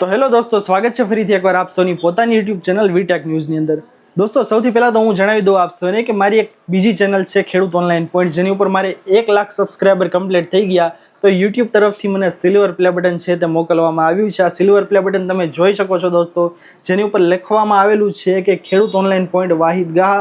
તો હેલો દોસ્તો, સ્વાગત છે ફરીથી એકવાર આપ સૌની પોતાની યુટ્યુબ ચેનલ વીટેક ન્યૂઝની અંદર. દોસ્તો, સૌથી પહેલાં તો હું જણાવી દઉં આપ કે મારી એક બીજી ચેનલ છે ખેડૂત ઓનલાઈન પોઈન્ટ જેની ઉપર મારે એક લાખ સબસ્ક્રાઈબર કમ્પ્લીટ થઈ ગયા. તો યુટ્યુબ તરફથી મને સિલ્વર પ્લે બટન છે તે મોકલવામાં આવ્યું છે. આ સિલ્વર પ્લે બટન તમે જોઈ શકો છો દોસ્તો, જેની ઉપર લખવામાં આવેલું છે કે ખેડૂત ઓનલાઈન પોઈન્ટ વાહિદ ગાહ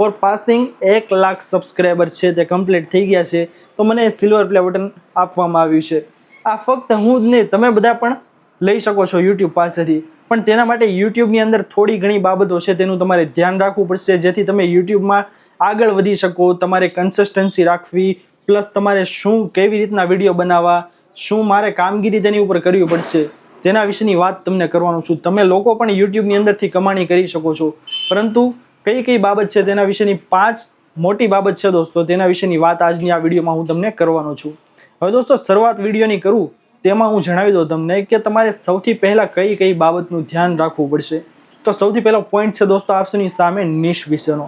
ફોર પાસિંગ એક લાખ સબસ્ક્રાઈબર છે તે કમ્પ્લીટ થઈ ગયા છે. તો મને સિલ્વર પ્લે બટન આપવામાં આવ્યું છે. આ ફક્ત હું જ નહીં, તમે બધા પણ લઈ શકો છો યુટ્યુબ પાસેથી. પણ તેના માટે યુટ્યુબની અંદર થોડી ઘણી બાબતો છે તેનું તમારે ધ્યાન રાખવું પડશે. જેથી તમે યુટ્યુબમાં આગળ વધી શકો, તમારે કન્સિસ્ટન્સી રાખવી પ્લસ તમારે શું, કેવી રીતના વીડિયો બનાવવા, શું મારે કામગીરી તેની ઉપર કરવી પડશે, તેના વિશેની વાત તમને કરવાનું છું. તમે લોકો પણ યુટ્યુબની અંદરથી કમાણી કરી શકો છો. પરંતુ કઈ કઈ બાબત છે તેના વિશેની? પાંચ મોટી બાબત છે દોસ્તો, તેના વિશેની વાત આજની આ વિડીયોમાં હું તમને કરવાનો છું. હવે દોસ્તો, શરૂઆત વિડીયોની કરું. તેમાં હું જણાવી દઉં તમને કે તમારે સૌથી પહેલાં કઈ કઈ બાબતનું ધ્યાન રાખવું પડશે? તો સૌથી પહેલો પોઈન્ટ છે દોસ્તો આપસોની સામે નિશ વિશેનો.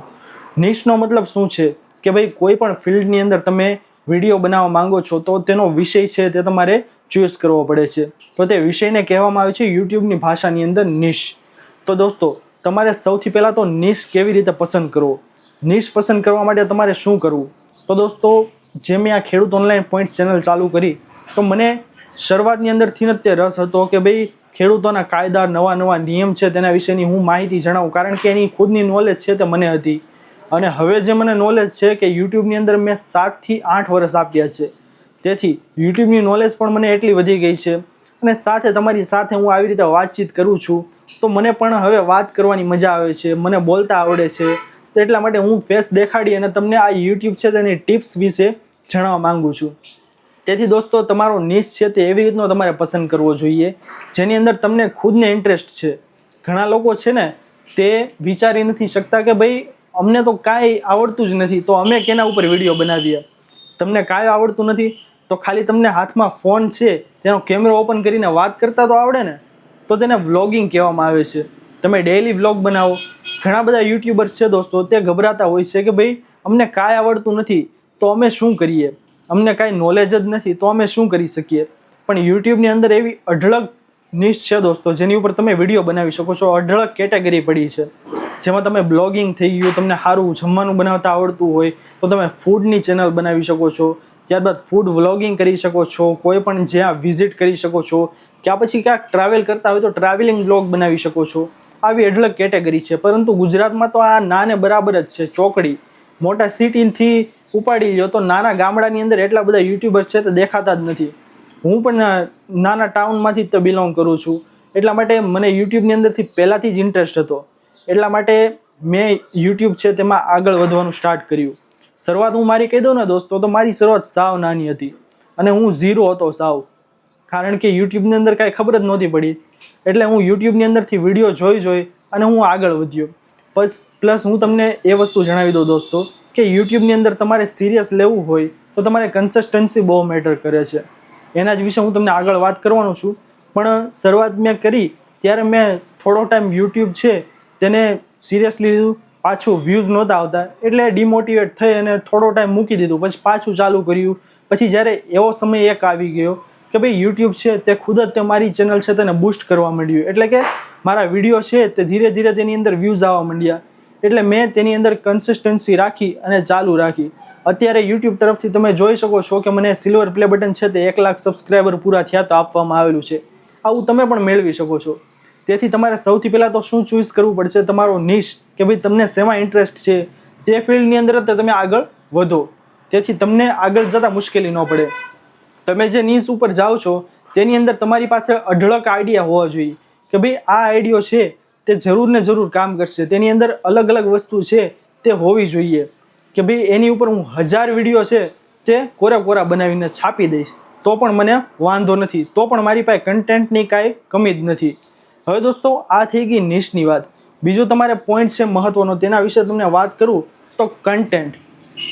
નિશનો મતલબ શું છે? કે ભાઈ કોઈ પણ ફિલ્ડની અંદર તમે વીડિયો બનાવવા માંગો છો તો તેનો વિષય છે તે તમારે ચૂઝ કરવો પડે છે. તો તે વિષયને કહેવામાં આવે છે યુટ્યુબની ભાષાની અંદર નિશ તો દોસ્તો, તમારે સૌથી પહેલાં તો નિશ કેવી રીતે પસંદ કરવો? નિશ પસંદ કરવા માટે તમારે શું કરવું? તો દોસ્તો, જે મેં આ ખેડૂત ઓનલાઈન પોઈન્ટ ચેનલ ચાલુ કરી, તો મને શરૂઆતની અંદરથી જ તે રસ હતો કે ભાઈ ખેડૂતોના કાયદા નવા નવા નિયમ છે તેના વિશેની હું માહિતી જણાવું. કારણ કે એની ખુદની નોલેજ છે તે મને હતી. અને હવે જે મને નોલેજ છે કે યુટ્યુબની અંદર મેં સાતથી આઠ વર્ષ આપ્યા છે. તેથી યુટ્યુબની નોલેજ પણ મને એટલી વધી ગઈ છે. અને સાથે તમારી સાથે હું આવી રીતે વાતચીત કરું છું, તો મને પણ હવે વાત કરવાની મજા આવે છે, મને બોલતા આવડે છે. તો એટલા માટે હું ફેસ દેખાડી અને તમને આ યુટ્યુબ છે તેની ટિપ્સ વિશે જણાવવા માગું છું. તેથી દોસ્તો, તમારો નિશ છે તે એવી રીતનો તમારે પસંદ કરવો જોઈએ, જેની અંદર તમને ખુદને ઇન્ટરેસ્ટ છે. ઘણા લોકો છે ને, તે વિચારી નથી શકતા કે ભાઈ, અમને તો કાંઈ આવડતું જ નથી, તો અમે કેના ઉપર વીડિયો બનાવીએ? તમને કાંઈ આવડતું નથી? તો ખાલી તમને હાથમાં ફોન છે, તેનો કેમેરો ઓપન કરીને વાત કરતા તો આવડે ને? તો તેને વ્લોગિંગ કહેવામાં આવે છે. તમે ડેઈલી વ્લોગ બનાવો. ઘણા બધા યુટ્યુબર્સ છે દોસ્તો, તે ગભરાતા હોય છે કે ભાઈ, અમને કાંઈ આવડતું નથી, તો અમે શું કરીએ? અમને કાંઈ નોલેજ જ નથી, તો અમે શું કરી શકીએ? પણ યુટ્યુબની અંદર એવી અઢળક નિશ છે દોસ્તો, જેની ઉપર તમે વીડિયો બનાવી શકો છો. અઢળક કેટેગરી પડી છે. જેમાં તમે બ્લોગિંગ થઈ ગયું, તમને સારું જમવાનું બનાવતા આવડતું હોય, તો તમે ફૂડની ચેનલ બનાવી શકો છો. ત્યારબાદ ફૂડ વ્લોગિંગ કરી શકો છો. કોઈ પણ જ્યાં વિઝિટ કરી શકો છો. ક્યાં પછી ક્યાંક ટ્રાવેલ કરતા હોય તો ટ્રાવેલિંગ બ્લોગ બનાવી શકો છો. આવી અઢળક કેટેગરી છે. પરંતુ ગુજરાતમાં તો આ નાને બરાબર જ છે. ચોકડી. મોટા સિટીથી ઉપાડી લ્યો, તો નાના ગામડાની અંદર એટલા બધા યુટ્યુબર્સ છે તે દેખાતા જ નથી. હું પણ નાના ટાઉનમાંથી જ તો બિલોંગ કરું છું. એટલા માટે મને યુટ્યુબની અંદરથી પહેલાંથી જ ઇન્ટરેસ્ટ હતો. એટલા માટે મેં યુટ્યુબ છે તેમાં આગળ વધવાનું સ્ટાર્ટ કર્યું. શરૂઆત હું મારી કહી દઉં ને દોસ્તો, તો મારી શરૂઆત સાવ નાની હતી. અને હું ઝીરો હતો સાવ. કારણ કે યુટ્યુબની અંદર કાંઈ ખબર જ નહોતી પડી. એટલે હું યુટ્યુબની અંદરથી વીડિયો જોઈ જોઈ અને હું આગળ વધ્યો. પ્લસ પ્લસ હું તમને એ વસ્તુ જણાવી દઉં દોસ્તો. કે યુટ્યુબની અંદર તમારે સિરિયસ લેવું હોય તો તમારે કન્સિસ્ટન્સી બહુ મેટર કરે છે. એના જ વિશે હું તમને આગળ વાત કરવાનો છું. પણ શરૂઆત મેં કરી, ત્યારે મેં થોડો ટાઈમ યુટ્યુબ છે, તેને સિરિયસલી લીધું પાછું વ્યૂઝ નહોતા આવતા. એટલે ડિમોટિવેટ થઈ અને થોડો ટાઈમ મૂકી દીધું. પછી પાછું ચાલુ કર્યું. પછી જ્યારે એવો સમય એક આવી ગયો કે ભાઈ યુટ્યુબ છે તે ખુદ જ તે મારી ચેનલ છે તેને બૂસ્ટ કરવા માંડ્યું. એટલે કે મારા વીડિયો છે તે ધીરે ધીરે તેની અંદર વ્યૂઝ આવવા માંડ્યા. એટલે મેં તેની અંદર કન્સિસ્ટન્સી રાખી અને ચાલુ રાખી. અત્યારે યુટ્યુબ તરફથી તમે જોઈ શકો છો કે મને સિલ્વર પ્લે બટન છે તે એક લાખ સબસ્ક્રાઈબર પૂરા થયા તો આપવામાં આવેલું છે. આવું તમે પણ મેળવી શકો છો. તેથી તમારે સૌથી પહેલાં તો શું ચૂઝ કરવું પડશે? તમારો નિશ કે ભાઈ તમને શેમાં ઇન્ટરેસ્ટ છે? તે ફિલ્ડની અંદર જ તમે આગળ વધો. તેથી તમને આગળ જતાં મુશ્કેલી ન પડે. તમે જે નિશ ઉપર જાઓ છો, તેની અંદર તમારી પાસે અઢળક આઈડિયા હોવા જોઈએ. કે ભાઈ આ આઈડિયો છે તે જરૂર ને જરૂર કામ કરશે. તેની અંદર અલગ અલગ વસ્તુ છે તે હોવી જોઈએ. કે ભાઈ એની ઉપર હું હજાર વીડિયો છે તે કોરા કોરા બનાવીને છાપી દઈશ. તો પણ મને વાંધો નથી. તો પણ મારી પાસે કન્ટેન્ટની કાંઈ કમી જ નથી. હવે દોસ્તો, આ થઈ ગઈ નિશની વાત. બીજો તમારે પોઈન્ટ છે મહત્ત્વનો તેના વિશે તમને વાત કરું તો કન્ટેન્ટ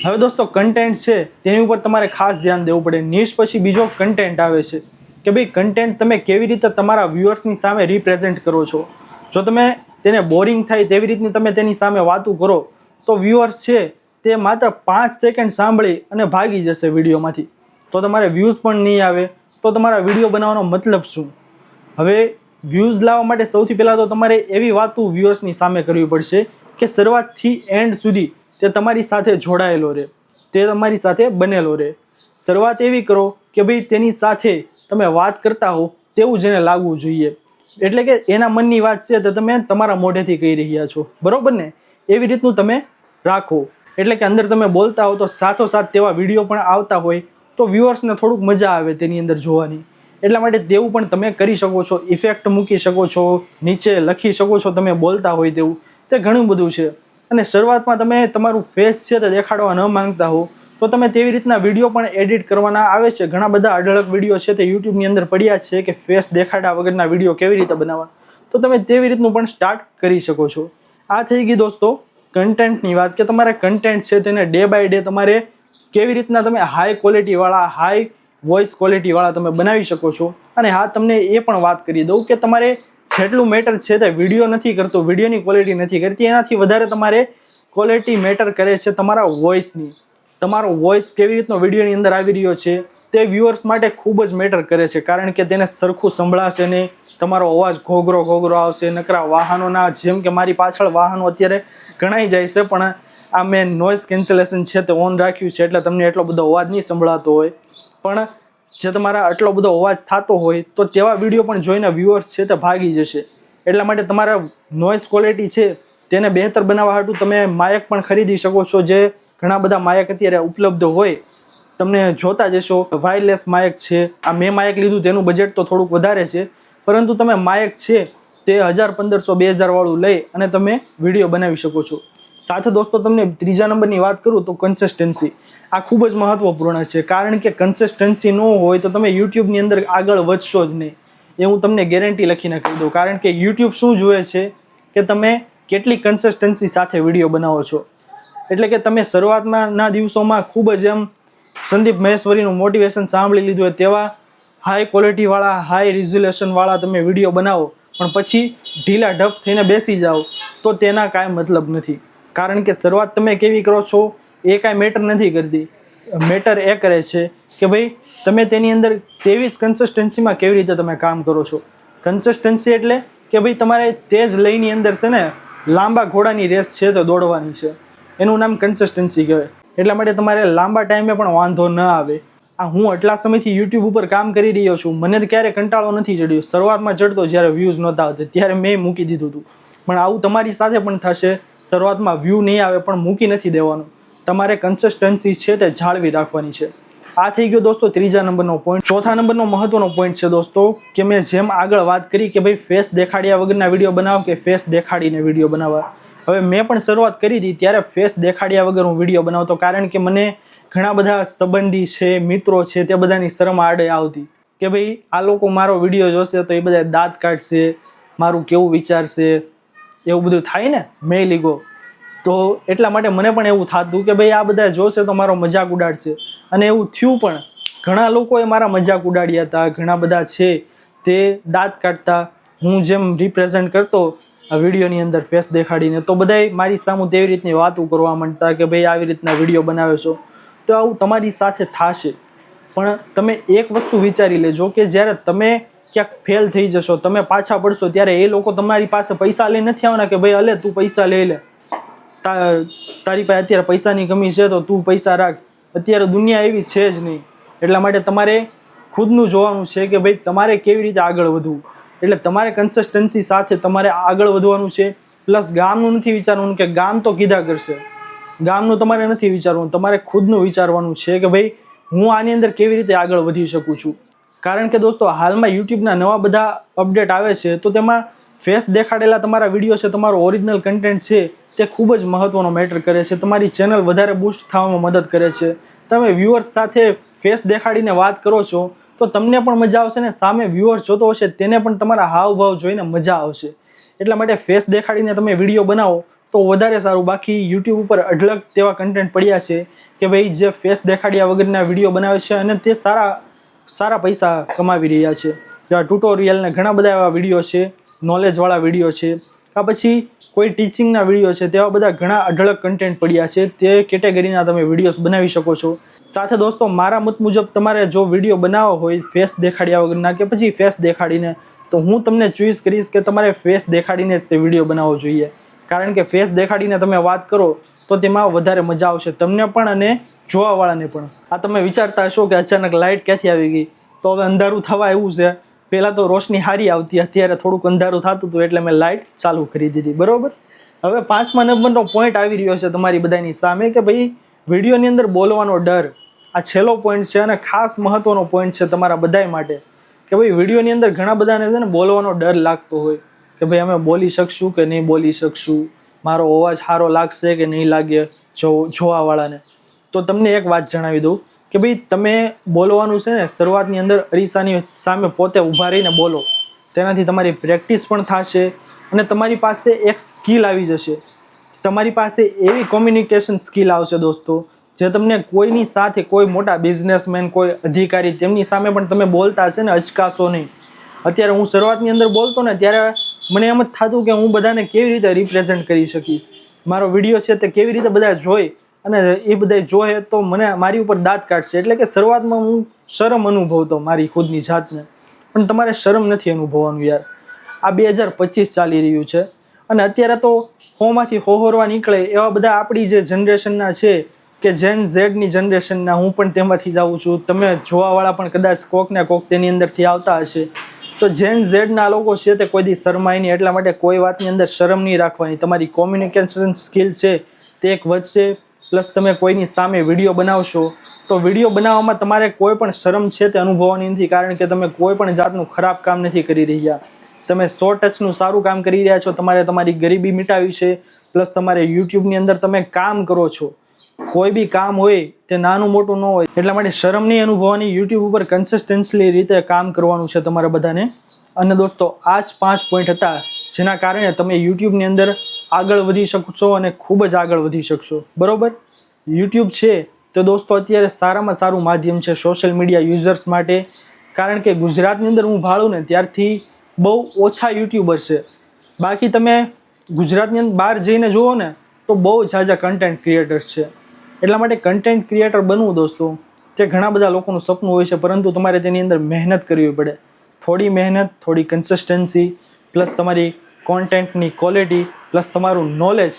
હવે દોસ્તો કન્ટેન્ટ છે તેની ઉપર તમારે ખાસ ધ્યાન દેવું પડે. નિશ પછી બીજો કન્ટેન્ટ આવે છે. કે ભાઈ કન્ટેન્ટ તમે કેવી રીતે તમારા વ્યુઅર્સની સામે રિપ્રેઝેન્ટ કરો છો? જો તમે તેને બોરિંગ થાય તેવી રીતની તમે તેની સામે વાતું કરો, તો વ્યૂઅર્સ છે તે માત્ર પાંચ સેકન્ડ સાંભળી અને ભાગી જશે વિડીયોમાંથી. તો તમારે વ્યૂઝ પણ નહીં આવે, તો તમારા વીડિયો બનાવવાનો મતલબ શું? હવે વ્યૂઝ લાવવા માટે સૌથી પહેલાં તો તમારે એવી વાતું વ્યૂઅર્સની સામે કરવી પડશે કે શરૂઆતથી એન્ડ સુધી તે તમારી સાથે જોડાયેલો રહે, તે તમારી સાથે બનેલો રહે. શરૂઆત એવી કરો કે ભાઈ તેની સાથે તમે વાત કરતા હો તેવું જેને લાગવું જોઈએ. એટલે કે એના મનની વાત છે તો તમે તમારા મોઢેથી કહી રહ્યા છો. બરાબર ને? એવી રીતનું તમે રાખો. એટલે કે અંદર તમે બોલતા હો તો સાથોસાથ તેવા વીડિયો પણ આવતા હોય તો વ્યુઅર્સને થોડુંક મજા આવે તેની અંદર જોવાની. એટલા માટે તેવું પણ તમે કરી શકો છો. ઇફેક્ટ મૂકી શકો છો. નીચે લખી શકો છો તમે બોલતા હોય તેવું. તે ઘણું બધું છે. અને શરૂઆતમાં તમે તમારું ફેસ છે તે દેખાડવા ન માંગતા હો. તો તમે તેવી રીતના વીડિયો પણ એડિટ કરવાના આવે છે. ઘણા બધા અઢળક વીડિયો છે તે યુટ્યુબની અંદર પડ્યા છે કે ફેસ દેખાડા વગરના વીડિયો કેવી રીતે બનાવવા. તો તમે તેવી રીતનું પણ સ્ટાર્ટ કરી શકો છો. આ થઈ ગઈ દોસ્તો કન્ટેન્ટની વાત કે તમારે કન્ટેન્ટ છે તેને ડે બાય ડે તમારે કેવી રીતના તમે હાઈ ક્વોલિટીવાળા હાઈ વોઇસ ક્વોલિટીવાળા તમે બનાવી શકો છો. અને હા, તમને એ પણ વાત કરી દઉં કે તમારે જેટલું મેટર છે તે વીડિયો નથી કરતો વિડીયોની ક્વોલિટી નથી કરતી. એનાથી વધારે તમારે ક્વોલિટી મેટર કરે છે તમારા વોઇસની તમારો વોઇસ કેવી રીતનો વિડીયોની અંદર આવી રહ્યો છે, તે વ્યુઅર્સ માટે ખૂબ જ મેટર કરે છે, કારણ કે તેને સરખું સંભળાશે નહીં, તમારો અવાજ ઘોઘરો ઘોઘરો આવશે, નકરા વાહનોના, જેમ કે મારી પાછળ વાહનો અત્યારે ગણાઈ જાય છે, પણ આ મેં નોઇઝ કેન્સલેશન છે તે ઓન રાખ્યું છે, એટલે તમને એટલો બધો અવાજ નહીં સંભળાતો હોય. પણ જે તમારા આટલો બધો અવાજ થતો હોય, તો તેવા વીડિયો પણ જોઈને વ્યુઅર્સ છે તે ભાગી જશે. એટલા માટે તમારા નોઇઝ ક્વોલિટી છે, તેને બહેતર બનાવવા હાટુ તમે માયક પણ ખરીદી શકો છો, જે ઘણા બધા માયક અત્યારે ઉપલબ્ધ હોય. તમને જોતા જશો વાયરલેસ માયક છે. આ મેં માયક લીધું, તેનું બજેટ તો થોડુંક વધારે છે. પરંતુ તમે માયક છે, તે હજાર પંદરસો, બે હજારવાળું લઈ અને તમે વીડિયો બનાવી શકો છો. સાથે દોસ્તો, તમને ત્રીજા નંબરની વાત કરું તો કન્સિસ્ટન્સી આ ખૂબ જ મહત્વપૂર્ણ છે. કારણ કે કન્સિસ્ટન્સી ન હોય તો તમે યુટ્યુબની અંદર આગળ વધશો જ નહીં. એ હું તમને ગેરંટી લખીને કહી દઉં. કારણ કે યુટ્યુબ શું જુએ છે કે તમે કેટલી કન્સિસ્ટન્સી સાથે વીડિયો બનાવો છો. એટલે કે તમે શરૂઆતના દિવસોમાં ખૂબ જ એમ સંદીપ મહેશ્વરીનું મોટિવેશન સાંભળી લીધું હોય તેવા હાઈ ક્વોલિટીવાળા હાઈ રિઝોલ્યુશનવાળા તમે વીડિયો બનાવો, પણ પછી ઢીલા ઢપ થઈને બેસી જાઓ, તો તેના કાંઈ મતલબ નથી. કારણ કે શરૂઆત તમે કેવી કરો છો, એ કાંઈ મેટર નથી કરતી. મેટર એ કરે છે કે ભાઈ, તમે તેની અંદર તેવીસ કન્સિસ્ટન્સીમાં કેવી રીતે તમે કામ કરો છો? કન્સિસ્ટન્સી એટલે કે ભાઈ તમારે તે જ લઈની અંદર છે ને, લાંબા ઘોડાની રેસ છે તો દોડવાની છે. એનું નામ કન્સિસ્ટન્સી કહેવાય. એટલા માટે તમારે લાંબા ટાઈમે પણ વાંધો ન આવે. આ હું આટલા સમયથી યુટ્યુબ ઉપર કામ કરી રહ્યો છું. મને તો ક્યારે કંટાળો નથી ચડ્યો. શરૂઆતમાં ચડતો જ્યારે વ્યૂઝ નહોતા આવતા, ત્યારે મેં મૂકી દીધું હતું. પણ આવું તમારી સાથે પણ થશે. શરૂઆતમાં વ્યૂ નહીં આવે, પણ મૂકી નથી દેવાનું. તમારે કન્સિસ્ટન્સી છે તે જાળવી રાખવાની છે. આ થઈ ગયો દોસ્તો ત્રીજા નંબરનો પોઈન્ટ ચોથા નંબરનો મહત્વનો પોઈન્ટ છે દોસ્તો કે મેં જેમ આગળ વાત કરી કે ભાઈ ફેસ દેખાડ્યા વગરના વીડિયો બનાવો કે ફેસ દેખાડીને વીડિયો બનાવવા. હવે મેં પણ શરૂઆત કરી હતી ત્યારે ફેસ દેખાડ્યા વગર હું વીડિયો બનાવતો કારણ કે મને ઘણા બધા સંબંધી છે, મિત્રો છે તે બધાની શરમ આડે આવતી કે ભાઈ, આ લોકો મારો વીડિયો જોશે તો એ બધા દાંત કાઢશે, મારું કેવું વિચારશે, એવું બધું થાય ને મેં લીગો તો એટલા માટે મને પણ એવું થતું કે ભાઈ, આ બધા જોશે તો મારો મજાક ઉડાડશે. અને એવું થયું પણ ઘણા લોકોએ મારા મજાક ઉડાડ્યા હતા, ઘણા બધા છે તે દાંત કાઢતા. હું જેમ રિપ્રેઝન્ટ કરતો વિડીયોની અંદર ફેસ દેખાડીને તો બધાય મારી સામું તેવી રીતની વાતો કરવા માંડતા કે ભાઈ આવી રીતના વીડિયો બનાવે છો. તો આવું તમારી સાથે થશે. પણ તમે એક વસ્તુ વિચારી લેજો કે જ્યારે તમે ક્યાંક ફેલ થઈ જશો, તમે પાછા પડશો ત્યારે એ લોકો તમારી પાસે પૈસા લઈ નથી આવવાના કે ભાઈ અલે તું પૈસા લઈ લે. તારી પાસે અત્યારે પૈસાની કમી છે તો તું પૈસા રાખ. અત્યારે દુનિયા એવી છે જ નહીં. એટલા માટે તમારે ખુદનું જોવાનું છે કે ભાઈ તમારે કેવી રીતે આગળ વધવું. એટલે તમારે કન્સિસ્ટન્સી સાથે તમારે આગળ વધવાનું છે. પ્લસ ગામનું નથી વિચારવાનું કે ગામ તો કીધા કરશે. ગામનું તમારે નથી વિચારવાનું. તમારે ખુદનું વિચારવાનું છે કે ભાઈ, હું આની અંદર કેવી રીતે આગળ વધી શકું છું. કારણ કે દોસ્તો, હાલમાં યુટ્યુબના નવા બધા અપડેટ આવે છે, તો તેમાં ફેસ દેખાડેલા તમારા વીડિયો છે, તમારો ઓરિજિનલ કન્ટેન્ટ છે, તે ખૂબ જ મહત્ત્વનો મેટર કરે છે. તમારી ચેનલ વધારે બૂસ્ટ થવામાં મદદ કરે છે. તમે વ્યૂઅર્સ સાથે ફેસ દેખાડીને વાત કરો છો તો તમને પણ મજા આવશે ને, સામે વ્યુઅર્સ જોતો હશે, તેને પણ તમારા હાવભાવ જોઈને મજા આવશે. એટલા માટે ફેસ દેખાડીને તમે વીડિયો બનાવો, તો વધારે સારું. બાકી યુટ્યુબ ઉપર અઢળક તેવા કન્ટેન્ટ પડ્યા છે કે ભાઈ, જે ફેસ દેખાડ્યા વગરના વીડિયો બનાવે છે અને તે સારા સારા પૈસા કમાવી રહ્યા છે. જેવા ટ્યુટોરિયલ ને ઘણા બધા એવા વીડિયો છે નોલેજવાળા વીડિયો છે. આ પછી કોઈ ટીચિંગના વીડિયો છે, તેવા બધા ઘણા અઢળક કન્ટેન્ટ પડ્યા છે, તે કેટેગરીના તમે વિડીયોઝ બનાવી શકો છો. સાથે દોસ્તો, મારા મત મુજબ તમારે જો વીડિયો બનાવવો હોય ફેસ દેખાડ્યા વગરના કે પછી ફેસ દેખાડીને, તો હું તમને ચોઈસ કરીશ કે તમારે ફેસ દેખાડીને જ તે વીડિયો બનાવવો જોઈએ. કારણ કે ફેસ દેખાડીને તમે વાત કરો, તો તેમાં વધારે મજા આવશે તમને પણ અને જોવાવાળાને પણ. આ તમે વિચારતા હશો કે અચાનક લાઇટ ક્યાંથી આવી ગઈ? તો હવે અંધારું થવા એવું છે. પહેલાં તો રોશની સારી આવતી, અત્યારે થોડુંક અંધારું થતું હતું એટલે મેં લાઇટ ચાલુ કરી દીધી, બરોબર? હવે પાંચમા નંબરનો પોઈન્ટ આવી રહ્યો છે તમારી બધાની સામે કે ભાઈ, વિડીયોની અંદર બોલવાનો ડર, આ છેલ્લો પોઈન્ટ છે અને ખાસ મહત્ત્વનો પોઈન્ટ છે તમારા બધાય માટે, કે ભાઈ, વિડીયોની અંદર ઘણા બધાને છે ને બોલવાનો ડર લાગતો હોય, કે ભાઈ, અમે બોલી શકશું કે નહીં બોલી શકશું, મારો અવાજ સારો લાગશે કે નહીં લાગે જો, જોવાવાળાને? તો તમને એક વાત જણાવી દઉં કે ભાઈ તમે બોલવાનું છે ને, શરૂઆતની અંદર અરીસાની સામે પોતે ઊભા રહીને બોલો. તેનાથી તમારી પ્રેક્ટિસ પણ થશે અને તમારી પાસે એક સ્કિલ આવી જશે. તમારી પાસે એવી કોમ્યુનિકેશન સ્કિલ આવશે દોસ્તો, જે તમને કોઈની સાથે કોઈ મોટા બિઝનેસમેન, કોઈ અધિકારી તેમની સામે પણ તમે બોલતા હશે ને, અચકાશો નહીં. અત્યારે હું શરૂઆતની અંદર બોલતો ને, ત્યારે મને એમ જ થતું કે હું બધાને કેવી રીતે રિપ્રેઝેન્ટ કરી શકીશ? મારો વીડિયો છે તે કેવી રીતે બધા જોઈ અને એ બધા જોઈએ તો મને મારી ઉપર દાંત કાઢશે. એટલે કે શરૂઆતમાં હું શરમ અનુભવતો મારી ખુદની જાતને. પણ તમારે શરમ નથી અનુભવવાનું યાર. આ બે હજાર પચીસ ચાલી રહ્યું છે. અને અત્યારે તો હોમાંથી હોહોરવા નીકળે એવા બધા આપણી જે જનરેશનના છે કે જેન ઝેડની જનરેશનના, હું પણ તેમાંથી જ આવું છું. તમે જોવાવાળા પણ કદાચ કોક ને કોક તેની અંદરથી આવતા હશે. તો જેન ઝેડના લોકો છે તે કોઈ દી શરમાય નહીં. એટલા માટે કોઈ વાતની અંદર શરમ નહીં રાખવાની. તમારી કોમ્યુનિકેશન સ્કિલ છે તે એક વધશે. પ્લસ તમે કોઈની સામે વીડિયો બનાવશો, તો વીડિયો બનાવવામાં તમારે કોઈ પણ શરમ છે તે અનુભવવાની નથી, કારણ કે તમે કોઈ પણ જાતનું ખરાબ કામ નથી કરી રહ્યા. તમે સો ટચનું સારું કામ કરી રહ્યા છો, તમારે તમારી ગરીબી મિટાવી છે, પ્લસ તમારે યુટ્યુબની અંદર તમે કામ કરો છો. કોઈ બી કામ હોય, તે નાનું મોટું ન હોય, એટલા માટે શરમ નહીં અનુભવવાની, યુટ્યુબ ઉપર કન્સિસ્ટન્સલી રીતે કામ કરવાનું છે તમારે બધાને. અને દોસ્તો, આ જ પાંચ પોઈન્ટ હતા, જેના કારણે તમે યુટ્યુબની અંદર આગળ વધી શકશો અને ખૂબ જ આગળ વધી શકશો. બરાબર? યુટ્યુબ છે તો દોસ્તો અત્યારે સારામાં સારું માધ્યમ છે સોશિયલ મીડિયા યુઝર્સ માટે. કારણ કે ગુજરાતની અંદર હું ભાળું ને ત્યારથી બહુ ઓછા યુટ્યુબર છે. બાકી તમે ગુજરાતની અંદર બહાર જઈને જુઓ ને તો બહુ ઝાઝા કન્ટેન્ટ ક્રિએટર્સ છે. એટલા માટે કન્ટેન્ટ ક્રિએટર બનવું દોસ્તો તે ઘણા બધા લોકોનું સપનું હોય છે, પરંતુ તમારે તેની અંદર મહેનત કરવી પડે. થોડી મહેનત, થોડી કન્સિસ્ટન્સી પ્લસ તમારી કોન્ટેન્ટની ક્વોલિટી પ્લસ તમારું નોલેજ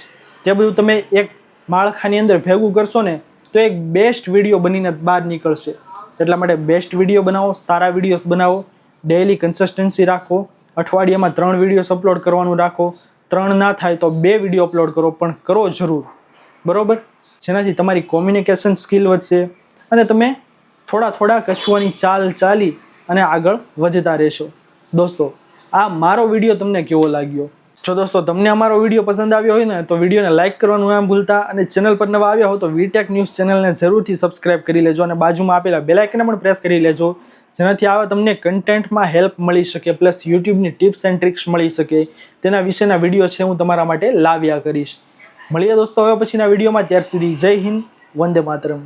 તે બધું તમે એક માળખાની અંદર ભેગું કરશો ને, તો એક બેસ્ટ વીડિયો બનીને બહાર નીકળશે. એટલા માટે બેસ્ટ વીડિયો બનાવો, સારા વિડીયોઝ બનાવો ડેઈલી કન્સિસ્ટન્સી રાખો, અઠવાડિયામાં ત્રણ વિડીયોઝ અપલોડ કરવાનું રાખો, ત્રણ ના થાય તો બે વીડિયો અપલોડ કરો, પણ કરો જરૂર. બરાબર? જેનાથી તમારી કોમ્યુનિકેશન સ્કિલ વધશે અને તમે થોડા થોડા કછુઆની ચાલ ચાલી અને આગળ વધતા રહેશો. દોસ્તો આ મારો વીડિયો તમને કેવો લાગ્યો? જો દોસ્તો, તમને અમારો વીડિયો પસંદ આવ્યો હોય ને, તો વિડીયોને લાઇક કરવાનું એમ ભૂલતા અને ચેનલ પર નવા આવ્યા હો તો વીટેક ન્યૂઝ ચેનલને જરૂરથી સબસ્ક્રાઇબ કરી લેજો અને બાજુમાં આપેલા બેલાઇકને પણ પ્રેસ કરી લેજો, જેનાથી આવા તમને કન્ટેન્ટમાં હેલ્પ મળી શકે પ્લસ યુટ્યુબની ટિપ્સ એન્ડ ટ્રિક્સ મળી શકે. તેના વિશેના વીડિયો છે હું તમારા માટે લાવ્યા કરીશ. મળીએ દોસ્તો, હવે પછીના વિડીયોમાં, ત્યાર સુધી જય હિન્દ, વંદે માતરમ.